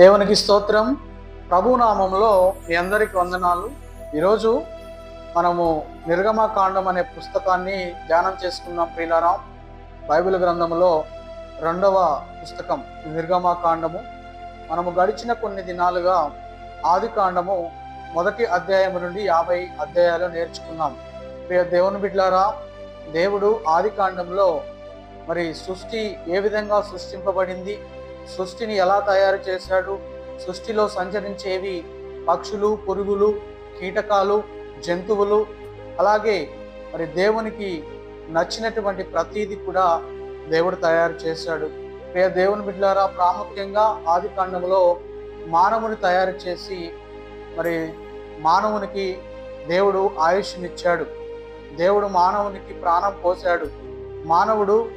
దేవునికి స్తోత్రం. ప్రభునామంలో మీ అందరికి వందనాలు. ఈరోజు మనము నిర్గమకాండం అనే పుస్తకాన్ని ధ్యానం చేసుకున్నాం ప్రియులారాం. బైబిల్ గ్రంథంలో రెండవ పుస్తకం నిర్గమకాండము. మనము గడిచిన కొన్ని దినాలుగా ఆది కాండము మొదటి అధ్యాయం నుండి యాభై అధ్యాయాలు నేర్చుకున్నాం. ప్రియ దేవుని బిడ్లారా దేవుడు ఆది కాండంలో మరి సృష్టి ఏ విధంగా సృష్టింపబడింది? సృష్టిని ఎలా తయారు చేశాడు? సృష్టిలో సంచరించేవి పక్షులు పురుగులు కీటకాలు జంతువులు. అలాగే మరి దేవునికి నచ్చినటువంటి ప్రతీది కూడా దేవుడు తయారు చేశాడు. ప్రియ దేవుని బిడ్డారా ప్రాముఖ్యంగా ఆది కాండంలో మానవుని తయారు చేసి మరి మానవునికి దేవుడు ఆయుష్నిచ్చాడు. దేవుడు మానవునికి ప్రాణం పోశాడు. మానవుడు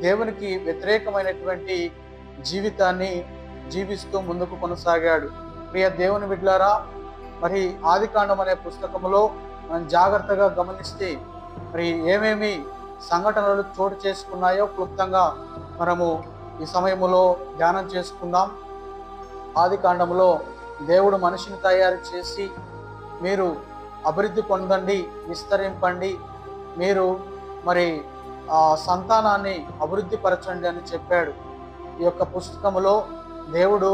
దేవునికి వ్యతిరేకమైనటువంటి జీవితాన్ని జీవిస్తూ ముందుకు కొనసాగాడు. ప్రియ దేవుని బిడ్లారా మరి ఆదికాండం అనే పుస్తకంలో మనం జాగ్రత్తగా గమనిస్తే మరి ఏమేమి సంఘటనలు చోటు చేసుకున్నాయో క్లుప్తంగా మనము ఈ సమయంలో ధ్యానం చేసుకుందాం. ఆది కాండంలో దేవుడు మనిషిని తయారు చేసి మీరు అభివృద్ధి పొందండి విస్తరింపండి మీరు మరి ఆ సంతానాన్ని అభివృద్ధి పరచండి అని చెప్పాడు. ఈ యొక్క పుస్తకములో దేవుడు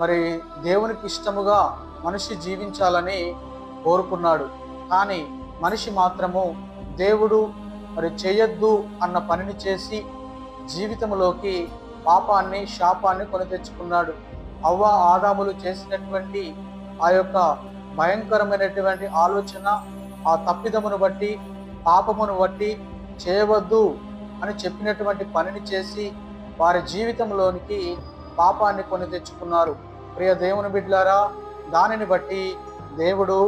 మరి దేవునికి ఇష్టముగా మనిషి జీవించాలని కోరుకున్నాడు. కానీ మనిషి మాత్రము దేవుడు మరి చేయొద్దు అన్న పనిని చేసి జీవితంలోకి పాపాన్ని శాపాన్ని కొని తెచ్చుకున్నాడు. అవ్వ ఆదాములు చేసినటువంటి ఆ యొక్క భయంకరమైనటువంటి ఆలోచన ఆ తప్పిదమును బట్టి పాపమును బట్టి చేయవద్దు అని చెప్పినటువంటి పనిని చేసి వారి జీవితంలోనికి పాపాన్ని కొని తెచ్చుకున్నారు. ప్రియ దేవుని బిడ్లారా దానిని బట్టి దేవుడు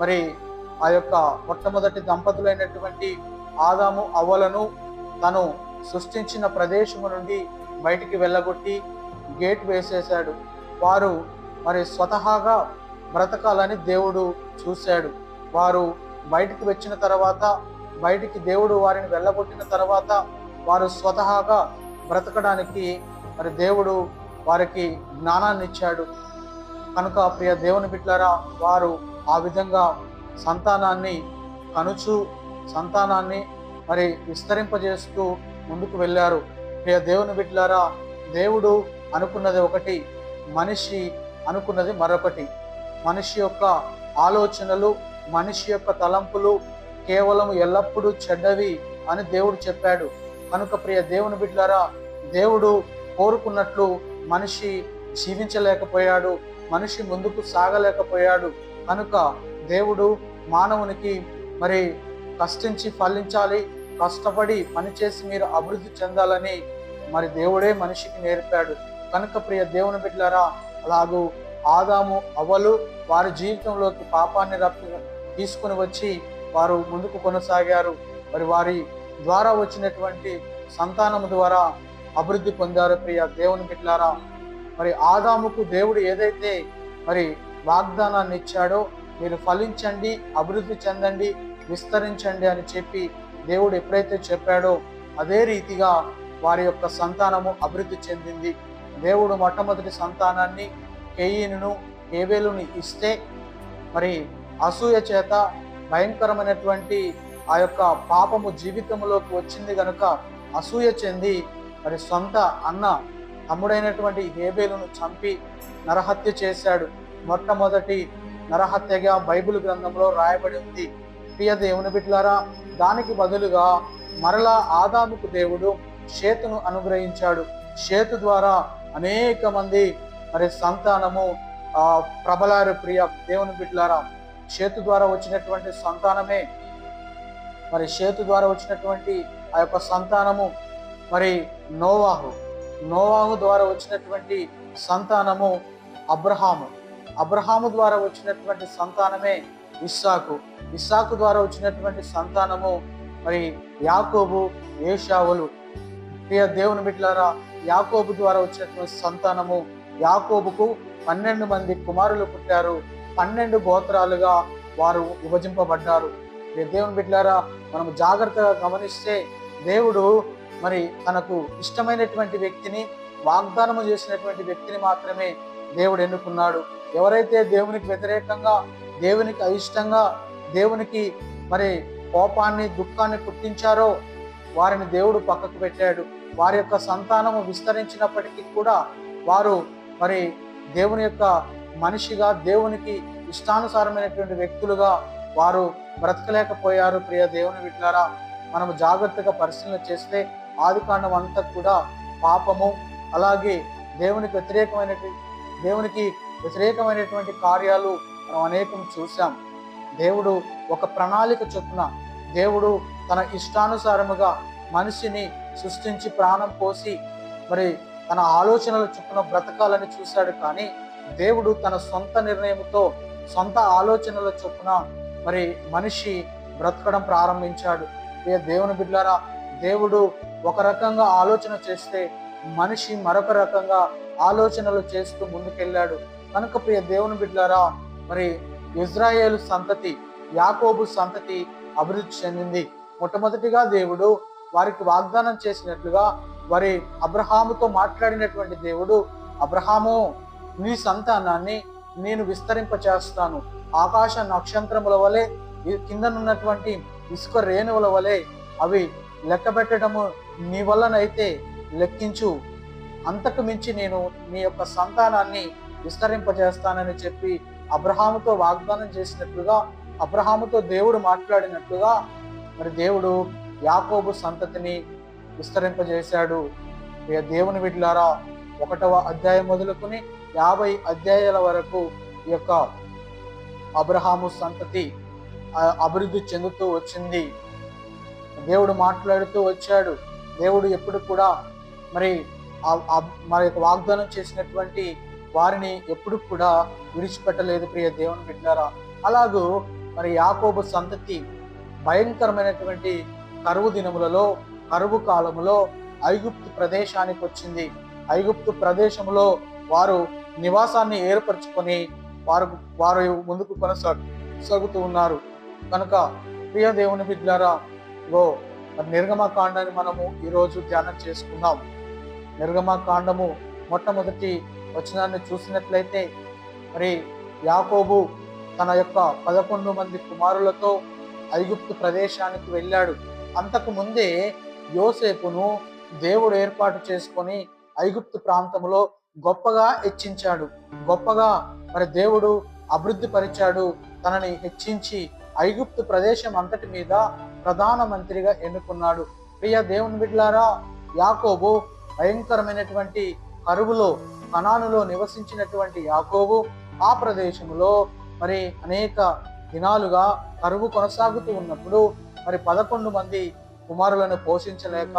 మరి ఆ యొక్క మొట్టమొదటి దంపతులైనటువంటి ఆదాము అవ్వలను తను సృష్టించిన ప్రదేశము నుండి బయటికి వెళ్ళగొట్టి గేట్ వేసేశాడు. వారు మరి స్వతహాగా బ్రతకాలని దేవుడు చూశాడు. వారు బయటికి వచ్చిన తర్వాత బయటికి దేవుడు వారిని వెళ్ళగొట్టిన తర్వాత వారు స్వతహాగా బ్రతకడానికి మరి దేవుడు వారికి జ్ఞానాన్ని ఇచ్చాడు. కనుక ప్రియ దేవుని బిడ్లారా వారు ఆ విధంగా సంతానాన్ని కనుచు సంతానాన్ని మరి విస్తరింపజేస్తూ ముందుకు వెళ్ళారు. ప్రియ దేవుని బిడ్డారా దేవుడు అనుకున్నది ఒకటి మనిషి అనుకున్నది మరొకటి. మనిషి యొక్క ఆలోచనలు మనిషి యొక్క తలంపులు కేవలం ఎల్లప్పుడూ చెడ్డవి అని దేవుడు చెప్పాడు. కనుక ప్రియ దేవుని బిడ్డారా దేవుడు కోరుకున్నట్లు మనిషి జీవించలేకపోయాడు మనిషి ముందుకు సాగలేకపోయాడు. కనుక దేవుడు మానవునికి మరి కష్టించి ఫలించాలి కష్టపడి పనిచేసి మీరు అభివృద్ధి చెందాలని మరి దేవుడే మనిషికి నేర్పాడు. కనుక ప్రియ దేవుని బిడ్డలారా అలాగూ ఆదాము అవ్వలు వారి జీవితంలోకి పాపాన్ని రప్పి తీసుకుని వచ్చి వారు ముందుకు కొనసాగారు. మరి వారి ద్వారా వచ్చినటువంటి సంతానం ద్వారా అభివృద్ధి పొందారు ప్రియ దేవుని బిడ్డలారా. మరి ఆదాముకు దేవుడు ఏదైతే మరి వాగ్దానాన్ని ఇచ్చాడో మీరు ఫలించండి అభివృద్ధి చెందండి విస్తరించండి అని చెప్పి దేవుడు ఎప్పుడైతే చెప్పాడో అదే రీతిగా వారి యొక్క సంతానము అభివృద్ధి చెందింది. దేవుడు మొట్టమొదటి సంతానాన్ని కేయిను కేవేలుని ఇస్తే మరి అసూయ చేత భయంకరమైనటువంటి ఆ యొక్క పాపము జీవితంలోకి వచ్చింది కనుక అసూయ చెంది మరి సొంత అన్న తమ్ముడైనటువంటి హేబేలును చంపి నరహత్య చేశాడు. మొట్టమొదటి నరహత్యగా బైబిల్ గ్రంథంలో రాయబడి ఉంది. ప్రియ దేవుని బిడ్లారా దానికి బదులుగా మరలా ఆదాముకు దేవుడు షేతును అనుగ్రహించాడు. షేతు ద్వారా అనేక మంది మరి సంతానము ప్రబలారు ప్రియ దేవుని బిడ్లారా చేతు ద్వారా వచ్చినటువంటి సంతానమే మరి షేతు ద్వారా వచ్చినటువంటి ఆ యొక్క సంతానము మరి నోవాహు నోవాహు ద్వారా వచ్చినటువంటి సంతానము అబ్రహాము. అబ్రహాము ద్వారా వచ్చినటువంటి సంతానమే ఇస్సాకు. ఇస్సాకు ద్వారా వచ్చినటువంటి సంతానము మరి యాకోబు ఏషావులు. ప్రియ దేవుని బిడ్డలారా యాకోబు ద్వారా వచ్చినటువంటి సంతానము యాకోబుకు పన్నెండు మంది కుమారులు పుట్టారు. పన్నెండు గోత్రాలుగా వారు విభజింపబడ్డారు. దేవుని బిడ్డలారా మనము జాగ్రత్తగా గమనిస్తే దేవుడు మరి తనకు ఇష్టమైనటువంటి వ్యక్తిని వాగ్దానము చేసినటువంటి వ్యక్తిని మాత్రమే దేవుడు ఎన్నుకున్నాడు. ఎవరైతే దేవునికి వ్యతిరేకంగా దేవునికి అయిష్టంగా దేవునికి మరి కోపాన్ని దుఃఖాన్ని పుట్టించారో వారిని దేవుడు పక్కకు పెట్టాడు. వారి యొక్క సంతానము విస్తరించినప్పటికీ కూడా వారు మరి దేవుని యొక్క మనిషిగా దేవునికి ఇష్టానుసారమైనటువంటి వ్యక్తులుగా వారు బ్రతకలేకపోయారు. ప్రియ దేవుని విట్లారా మనము జాగ్రత్తగా పరిశీలన చేస్తే ఆది కాండం అంతా కూడా పాపము అలాగే దేవునికి వ్యతిరేకమైనటువంటి దేవునికి వ్యతిరేకమైనటువంటి కార్యాలు మనం అనేకం చూసాం దేవుడు ఒక ప్రణాళిక చొప్పున దేవుడు తన ఇష్టానుసారముగా మనిషిని సృష్టించి ప్రాణం పోసి మరి తన ఆలోచనల చొప్పున బ్రతకాలని చూశాడు కానీ దేవుడు తన సొంత నిర్ణయంతో సొంత ఆలోచనల చొప్పున మరి మనిషి బ్రతకడం ప్రారంభించాడు. ఏ దేవుని బిడ్డారా దేవుడు ఒక రకంగా ఆలోచన చేస్తే మనిషి మరొక రకంగా ఆలోచనలు చేస్తూ ముందుకెళ్ళాడు. కనుక ప్రియ దేవుని బిడ్డారా మరి ఇజ్రాయేల్ సంతతి యాకోబు సంతతి అభివృద్ధి చెందింది. మొట్టమొదటిగా దేవుడు వారికి వాగ్దానం చేసినట్లుగా వారి అబ్రహాముతో మాట్లాడినటువంటి దేవుడు అబ్రహాము నీ సంతానాన్ని నేను విస్తరింపచేస్తాను. ఆకాశ నక్షత్రముల వలె కిందనున్నటువంటి ఇసుక రేణువుల వలె అవి లెక్క పెట్టడము నీ వల్లనైతే లెక్కించు. అంతకు మించి నేను నీ యొక్క సంతానాన్ని విస్తరింపజేస్తానని చెప్పి అబ్రహాముతో వాగ్దానం చేసినట్లుగా అబ్రహాముతో దేవుడు మాట్లాడినట్లుగా మరి దేవుడు యాకోబు సంతతిని విస్తరింపజేశాడు. ఇక దేవుని బిడ్లారా ఒకటవ అధ్యాయం మొదలుకొని యాభై అధ్యాయాల వరకు ఈ యొక్క అబ్రహాము సంతతి అభివృద్ధి చెందుతూ వచ్చింది. దేవుడు మాట్లాడుతూ వచ్చాడు. దేవుడు ఎప్పుడు కూడా మరి మరి వాగ్దానం చేసినటువంటి వారిని ఎప్పుడు కూడా విడిచిపెట్టలేదు ప్రియ దేవుని బిడ్డారా. అలాగూ మరి యాకోబు సంతతి భయంకరమైనటువంటి కరువు దినములలో కరువు కాలములో ఐగుప్తు ప్రదేశానికి వచ్చింది. ఐగుప్తు ప్రదేశంలో వారు నివాసాన్ని ఏర్పరచుకొని వారు వారు ముందుకు కొనసాగు సాగుతూ ఉన్నారు. కనుక ప్రియ దేవుని బిడ్డారా గో మరి నిర్గమ కాండాన్ని మనము ఈరోజు ధ్యానం చేసుకుందాం నిర్గమ కాండము మొట్టమొదటి వచనాన్ని చూసినట్లయితే మరి యాకోబు తన యొక్క పదకొండు మంది కుమారులతో ఐగుప్తు ప్రదేశానికి వెళ్ళాడు. అంతకు ముందే యోసేపును దేవుడు ఏర్పాటు చేసుకొని ఐగుప్తు ప్రాంతంలో గొప్పగా హెచ్చించాడు. గొప్పగా మరి దేవుడు అభివృద్ధి పరిచాడు తనని హెచ్చించి ఐగుప్తు ప్రదేశం అంతటి మీద ప్రధాన మంత్రిగా ఎన్నుకున్నాడు. ప్రియ దేవుని బిడ్లారా యాకోబు భయంకరమైనటువంటి కరువులో కణానులో నివసించినటువంటి యాకోబు ఆ ప్రదేశంలో మరి అనేక దినాలుగా కరువు కొనసాగుతూ ఉన్నప్పుడు మరి పదకొండు మంది కుమారులను పోషించలేక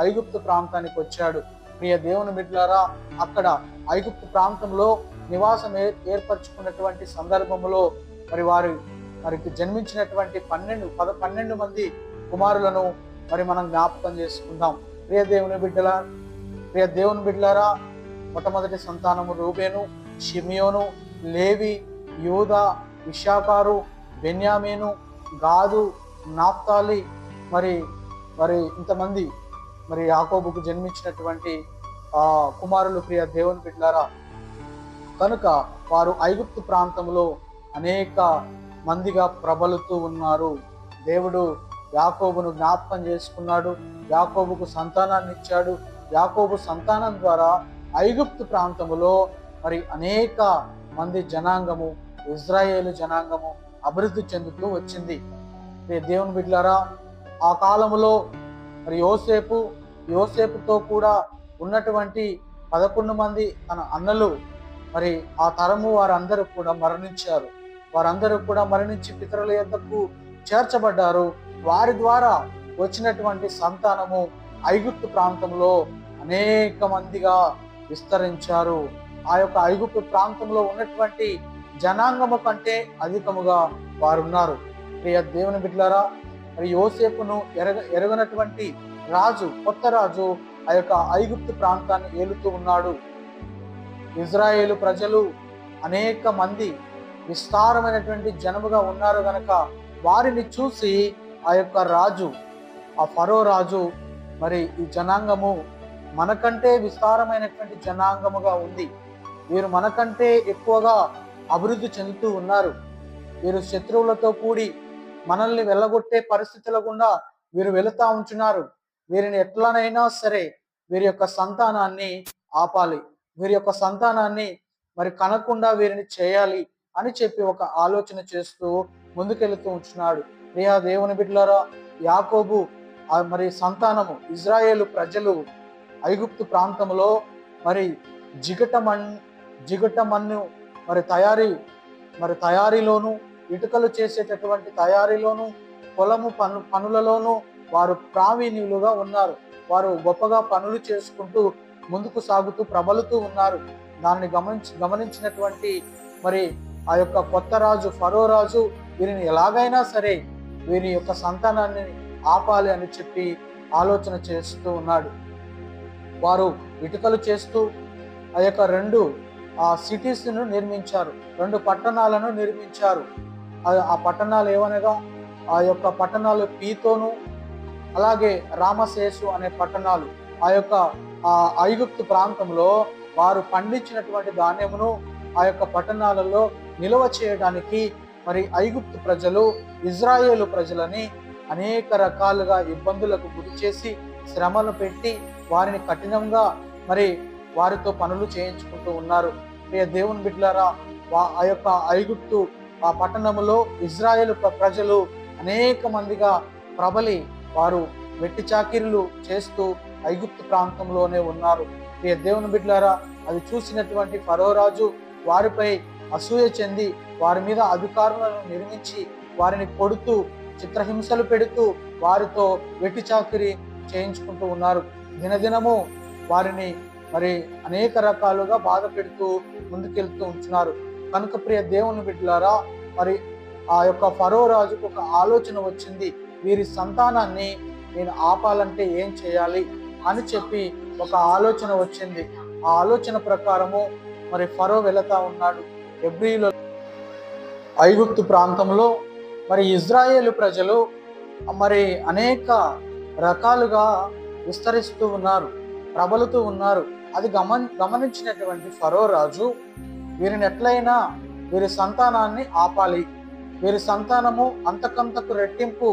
ఐగుప్తు ప్రాంతానికి వచ్చాడు. ప్రియ దేవుని బిడ్లారా అక్కడ ఐగుప్తు ప్రాంతంలో నివాసం ఏర్పరచుకున్నటువంటి సందర్భంలో మరి వారి వారికి జన్మించినటువంటి పన్నెండు పద పన్నెండు మంది కుమారులను మరి మనం జ్ఞాపకం చేసుకుందాం. ప్రియ దేవుని బిడ్డల ప్రియ దేవుని బిడ్డలారా మొట్టమొదటి సంతానము రూబేను షిమియోను లేవి యూద ఇషాకారు బెన్యామీను గాదు నాప్తాలి మరి మరి ఇంతమంది మరి యాకోబుకు జన్మించినటువంటి కుమారులు ప్రియ దేవుని బిడ్డలారా కనుక వారు ఐగుప్తు ప్రాంతంలో అనేక మందిగా ప్రబలుతూ ఉన్నారు. దేవుడు యాకోబును జ్ఞాపకం చేసుకున్నాడు. యాకోబుకు సంతానాన్ని ఇచ్చాడు. యాకోబు సంతానం ద్వారా ఐగుప్తు ప్రాంతములో మరి అనేక మంది జనాంగము ఇజ్రాయేలు జనాంగము అభివృద్ధి చెందుతూ వచ్చింది. దేవుని బిడ్లారా ఆ కాలంలో మరి యోసేపు యోసేపుతో కూడా ఉన్నటువంటి పదకొండు మంది తన అన్నలు మరి ఆ తరము వారందరూ కూడా మరణించారు. వారందరూ కూడా మరణించి పితరుల యొద్దకు చేర్చబడ్డారు. వారి ద్వారా వచ్చినటువంటి సంతానము ఐగుప్తు ప్రాంతంలో అనేక మందిగా విస్తరించారు. ఆ యొక్క ఐగుప్తు ప్రాంతంలో ఉన్నటువంటి జనాంగము కంటే అధికముగా వారు ఉన్నారు ప్రియ దేవుని బిడ్లారా మరి యోసేపును ఎరగ ఎరగనటువంటి రాజు కొత్త రాజు ఆ యొక్క ఐగుప్తు ప్రాంతాన్ని ఏలుతూ ఉన్నాడు. ఇజ్రాయేలు ప్రజలు అనేక మంది విస్తారమైనటువంటి జనముగా ఉన్నారు గనక వారిని చూసి ఆ యొక్క రాజు ఆ ఫరో రాజు మరి ఈ జనాంగము మనకంటే విస్తారమైనటువంటి జనాంగముగా ఉంది. వీరు మనకంటే ఎక్కువగా అభివృద్ధి చెందుతూ ఉన్నారు. వీరు శత్రువులతో కూడి మనల్ని వెళ్ళగొట్టే పరిస్థితుల గుండా వీరు వెళుతూ ఉంటున్నారు. వీరిని ఎట్లనైనా సరే వీరి యొక్క సంతానాన్ని ఆపాలి. వీరి యొక్క సంతానాన్ని మరి కనకుండా వీరిని చేయాలి అని చెప్పి ఒక ఆలోచన చేస్తూ ముందుకెళ్తూ ఉంటున్నాడు. ప్రియా దేవుని బిడ్డలారా యాకోబు మరి సంతానము ఇజ్రాయేల్ ప్రజలు ఐగుప్తు ప్రాంతంలో మరి జిగట మన్ జిగట మన్ను మరి తయారీ మరి తయారీలోను ఇటుకలు చేసేటటువంటి తయారీలోను పొలము పను పనులలోనూ వారు ప్రావీణ్యులుగా ఉన్నారు. వారు గొప్పగా పనులు చేసుకుంటూ ముందుకు సాగుతూ ప్రబలుతూ ఉన్నారు. దాన్ని గమనించి గమనించినటువంటి మరి ఆ యొక్క కొత్త రాజు ఫరో రాజు వీరిని ఎలాగైనా సరే వీరి యొక్క సంతానాన్ని ఆపాలి అని చెప్పి ఆలోచన చేస్తూ ఉన్నాడు. వారు ఇటుకలు చేస్తూ ఆ యొక్క రెండు ఆ సిటీస్ను నిర్మించారు. రెండు పట్టణాలను నిర్మించారు. ఆ- ఆ పట్టణాలు ఏవనగా ఆ యొక్క పట్టణాలు పీతోను అలాగే రామశేషు అనే పట్టణాలు. ఆ యొక్క ఆ ఐగుప్తు ప్రాంతంలో వారు పండించినటువంటి ధాన్యమును ఆ యొక్క పట్టణాలలో నిల్వ చేయడానికి మరి ఐగుప్తు ప్రజలు ఇజ్రాయేలు ప్రజలని అనేక రకాలుగా ఇబ్బందులకు గురి చేసి శ్రమను పెట్టి వారిని కఠినంగా మరి వారితో పనులు చేయించుకుంటూ ఉన్నారు. ప్రియ దేవుని బిడ్డలారా వా- ఆ యొక్క ఐగుప్తు ఆ పట్టణములో ఇజ్రాయేల్ ప్ర- ప్రజలు అనేక మందిగా ప్రబలి వారు వెట్టి చాకిరీలు చేస్తూ ఐగుప్తు ప్రాంతంలోనే ఉన్నారు. ప్రియ దేవుని బిడ్డలారా అది చూసినటువంటి ఫరోరాజు వారిపై అసూయ చెంది వారి మీద అధికారులను నిర్మించి వారిని కొడుతూ చిత్రహింసలు పెడుతూ వారితో వెట్టి చాకిరి చేయించుకుంటూ ఉన్నారు. దినదినము వారిని మరి అనేక రకాలుగా బాధ పెడుతూ ముందుకెళ్తూ ఉంటున్నారు. కనుక ప్రియ దేవుని బిడ్డలారా మరి ఆ యొక్క ఫరో రాజుకు ఒక ఆలోచన వచ్చింది. వీరి సంతానాన్ని నేను ఆపాలంటే ఏం చేయాలి? అని చెప్పి ఒక ఆలోచన వచ్చింది. ఆ ఆలోచన ప్రకారము మరి ఫరో వెళతా ఉన్నాడు. ఎబ్రిలో ఐగుప్తు ప్రాంతంలో మరి ఇజ్రాయేల్ ప్రజలు మరి అనేక రకాలుగా విస్తరిస్తూ ఉన్నారు ప్రబలుతూ ఉన్నారు. అది గమన్ గమనించినటువంటి ఫరో రాజు వీరిని ఎట్లయినా వీరి సంతానాన్ని ఆపాలి. వీరి సంతానము అంతకంతకు రెట్టింపు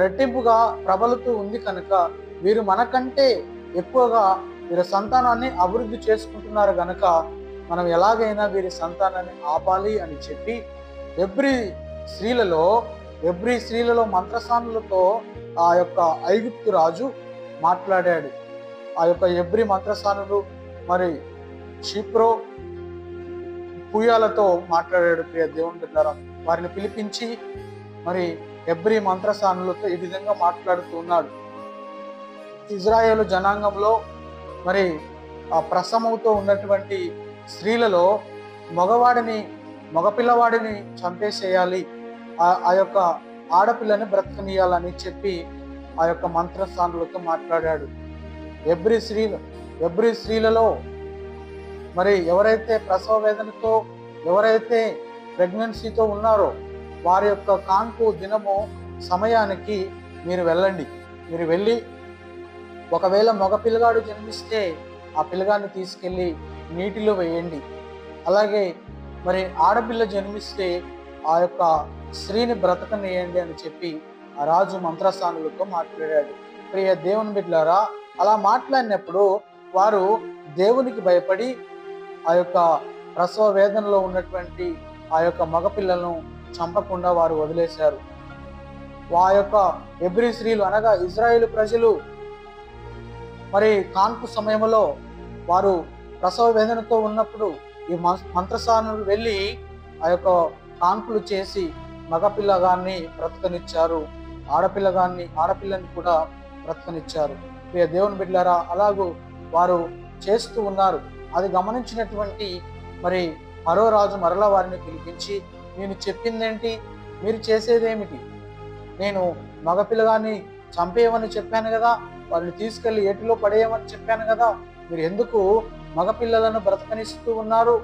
రెట్టింపుగా ప్రబలుతూ ఉంది కనుక వీరు మనకంటే ఎక్కువగా వీరి సంతానాన్ని అభివృద్ధి చేసుకుంటున్నారు గనక మనం ఎలాగైనా వీరి సంతానాన్ని ఆపాలి అని చెప్పి ఎవ్రీ స్త్రీలలో ఎవ్రీ స్త్రీలలో మంత్రసానులతో ఆ యొక్క ఐగుప్తు రాజు మాట్లాడాడు. ఆ యొక్క ఎవ్రీ మంత్రసానులు మరి క్షిప్రో పుయ్యాలతో మాట్లాడాడు ప్రియ దేవుని బిడ్డారా. వారిని పిలిపించి మరి ఎవ్రీ మంత్రసానులతో ఈ విధంగా మాట్లాడుతూ ఉన్నాడు. ఇజ్రాయేల్ జనాంగంలో మరి ఆ ప్రసమవుతో ఉన్నటువంటి స్త్రీలలో మగవాడిని మగపిల్లవాడిని చంపేసేయాలి. ఆ ఆ యొక్క ఆడపిల్లని బ్రతకనీయాలని చెప్పి ఆ యొక్క మంత్రస్థానులతో మాట్లాడాడు. ఎవ్రీ స్త్రీలు ఎవ్రీ స్త్రీలలో మరి ఎవరైతే ప్రసవ వేదనతో ఎవరైతే ప్రెగ్నెన్సీతో ఉన్నారో వారి యొక్క కాన్పు దినము సమయానికి మీరు వెళ్ళండి. మీరు వెళ్ళి ఒకవేళ మగ పిల్లగాడు జన్మిస్తే ఆ పిల్లగాడిని తీసుకెళ్ళి నీటిలో వేయండి. అలాగే మరి ఆడపిల్ల జన్మిస్తే ఆ యొక్క స్త్రీని బ్రతకనియండి అని చెప్పి ఆ రాజు మంత్రస్థానులతో మాట్లాడాడు. ప్రియ దేవుని బిడ్డలారా అలా మాట్లాడినప్పుడు వారు దేవునికి భయపడి ఆ యొక్క ప్రసవ వేదనలో ఉన్నటువంటి ఆ యొక్క మగపిల్లలను చంపకుండా వారు వదిలేశారు. ఆ యొక్క ఎబ్రి స్త్రీలు అనగా ఇజ్రాయేల్ ప్రజలు మరి కాన్పు సమయంలో వారు ప్రసవ వేదనతో ఉన్నప్పుడు ఈ మంత్రసానులు వెళ్ళి ఆ యొక్క కాన్పులు చేసి మగపిల్లగాన్ని బ్రతకనిచ్చారు. ఆడపిల్లగాన్ని ఆడపిల్లని కూడా బ్రతకనిచ్చారు. ప్రియ దేవుని బిడ్డారా అలాగూ వారు చేస్తూ ఉన్నారు. అది గమనించినటువంటి మరి మరో రాజు మరలా వారిని పిలిపించి నేను చెప్పిందేంటి? మీరు చేసేదేమిటి? నేను మగపిల్లగాన్ని చంపేయమని చెప్పాను కదా వారిని తీసుకెళ్ళి ఏటిలో పడేయమని చెప్పాను కదా మీరు ఎందుకు మగపిల్లలను బ్రతకనిస్తూ ఉన్నారు?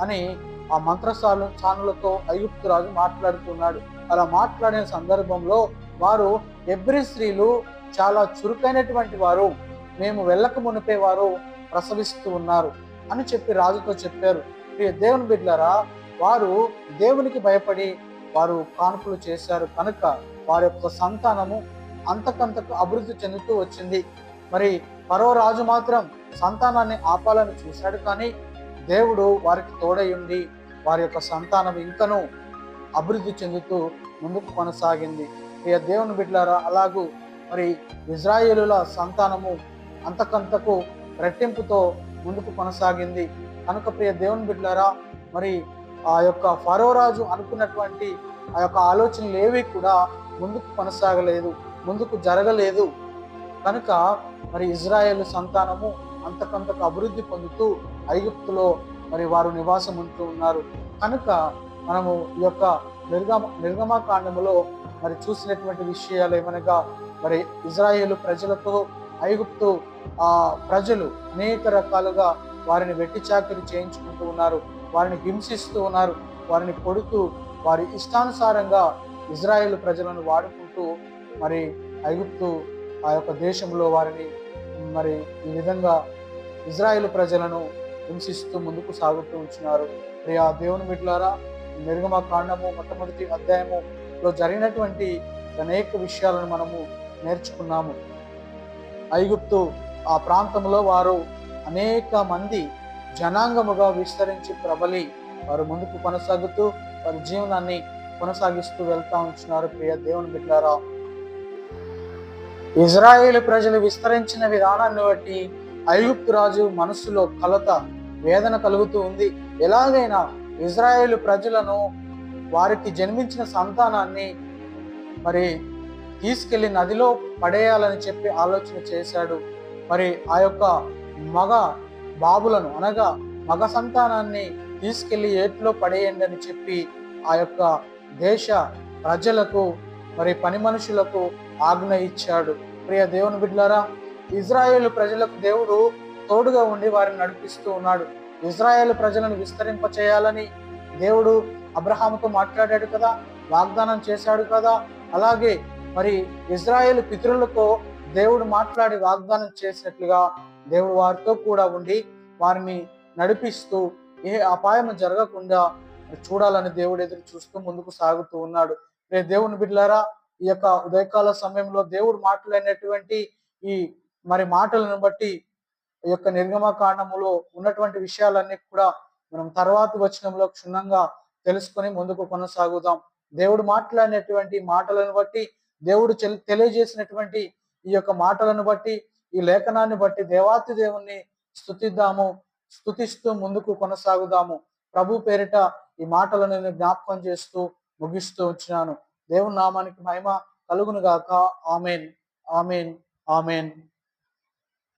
అని ఆ మంత్రసాలు చానులతో ఐగుప్తు మాట్లాడుతున్నాడు. అలా మాట్లాడిన సందర్భంలో వారు ఎబ్రి స్త్రీలు చాలా చురుకైనటువంటి వారు మేము వెళ్ళక మునిపే వారు ప్రసవిస్తూ ఉన్నారు అని చెప్పి రాజుతో చెప్పారు. దేవుని బిడ్డలారా వారు దేవునికి భయపడి వారు కానుకలు చేశారు కనుక వారి యొక్క సంతానము అంతకంతకు అభివృద్ధి చెందుతూ వచ్చింది. మరి పరో రాజు మాత్రం సంతానాన్ని ఆపాలని చూశాడు కానీ దేవుడు వారికి తోడయుండి వారి యొక్క సంతానం ఇంకను అభివృద్ధి చెందుతూ ముందుకు కొనసాగింది. ప్రియ దేవుని బిడ్డలారా అలాగూ మరి ఇజ్రాయేలుల సంతానము అంతకంతకు రెట్టింపుతో ముందుకు కొనసాగింది. కనుక ప్రియ దేవుని బిడ్డలారా మరి ఆ యొక్క ఫరోరాజు అనుకున్నటువంటి ఆ యొక్క ఆలోచనలు ఏవి కూడా ముందుకు కొనసాగలేదు. ముందుకు జరగలేదు. కనుక మరి ఇజ్రాయేల్ సంతానము అంతకంతకు అభివృద్ధి పొందుతూ ఐగుప్తులో మరి వారు నివాసం ఉంటూ ఉన్నారు. కనుక మనము ఈ యొక్క నిర్గమ నిర్గమకాండములో మరి చూసినటువంటి విషయాలు ఏమనగా మరి ఇజ్రాయేల్ ప్రజలతో ఐగుప్తు ఆ ప్రజలు అనేక రకాలుగా వారిని వెట్టి చాకరి చేయించుకుంటూ ఉన్నారు. వారిని హింసిస్తూ ఉన్నారు. వారిని కొడుతూ వారి ఇష్టానుసారంగా ఇజ్రాయేల్ ప్రజలను వాడుకుంటూ మరి ఐగుప్తు ఆ యొక్క దేశంలో వారిని మరి ఈ విధంగా ఇజ్రాయేల్ ప్రజలను హింసిస్తూ ముందుకు సాగుతూ ఉంటున్నారు ప్రియా దేవుని బిడ్డలారా నిర్గమ కాండము మొట్టమొదటి అధ్యాయములో జరిగినటువంటి అనేక విషయాలను మనము నేర్చుకున్నాము. ఐగుప్తు ఆ ప్రాంతంలో వారు అనేక మంది జనాంగముగా విస్తరించి ప్రబలి వారు ముందుకు కొనసాగుతూ వారి జీవనాన్ని కొనసాగిస్తూ వెళ్తా ఉంటున్నారు ప్రియ దేవుని బిడ్డారా ఇజ్రాయేల్ ప్రజలు విస్తరించిన విధానాన్ని బట్టి ఐగుప్తు రాజు మనస్సులో కలత వేదన కలుగుతూ ఉంది. ఎలాగైనా ఇజ్రాయేల్ ప్రజలను వారికి జన్మించిన సంతానాన్ని మరి తీసుకెళ్ళి నదిలో పడేయాలని చెప్పి ఆలోచన చేశాడు. మరి ఆ యొక్క మగ బాబులను అనగా మగ సంతానాన్ని తీసుకెళ్ళి ఏట్లో పడేయండి అని చెప్పి ఆ యొక్క దేశ ప్రజలకు మరి పని మనుషులకు ఆజ్ఞ ఇచ్చాడు. ప్రియ దేవుని బిడ్డలారా ఇజ్రాయేల్ ప్రజలకు దేవుడు తోడుగా ఉండి వారిని నడిపిస్తూ ఉన్నాడు. ఇజ్రాయేల్ ప్రజలను విస్తరింప చేయాలని దేవుడు అబ్రహాముతో మాట్లాడాడు కదా వాగ్దానం చేశాడు కదా. అలాగే మరి ఇజ్రాయేల్ పితరులతో దేవుడు మాట్లాడి వాగ్దానం చేసినట్లుగా దేవుడు వారితో కూడా ఉండి వారిని నడిపిస్తూ ఏ అపాయం జరగకుండా చూడాలని దేవుడు ఎదురు చూస్తూ ముందుకు సాగుతూ ఉన్నాడు. రే దేవుని బిడ్డలారా ఈ యొక్క ఉదయకాల సమయంలో దేవుడు మాట్లాడినటువంటి ఈ మరి మాటలను బట్టి ఈ యొక్క నిర్గమ కాండములో ఉన్నటువంటి విషయాలన్నీ కూడా మనం తర్వాత వచనంలో క్షుణ్ణంగా తెలుసుకొని ముందుకు కొనసాగుదాం. దేవుడు మాట్లాడినటువంటి మాటలను బట్టి దేవుడు తెలియజేసినటువంటి ఈ యొక్క మాటలను బట్టి ఈ లేఖనాన్ని బట్టి దేవాతి దేవుణ్ణి స్థుతిద్దాము స్తుతిస్తూ ముందుకు కొనసాగుదాము. ప్రభు పేరిట ఈ మాటలను జ్ఞాపకం చేస్తూ ముగిస్తూ వచ్చినాను. దేవుని నామానికి మహిమ కలుగును గాక ఆమెన్. ఆమెన్. ఆమెన్.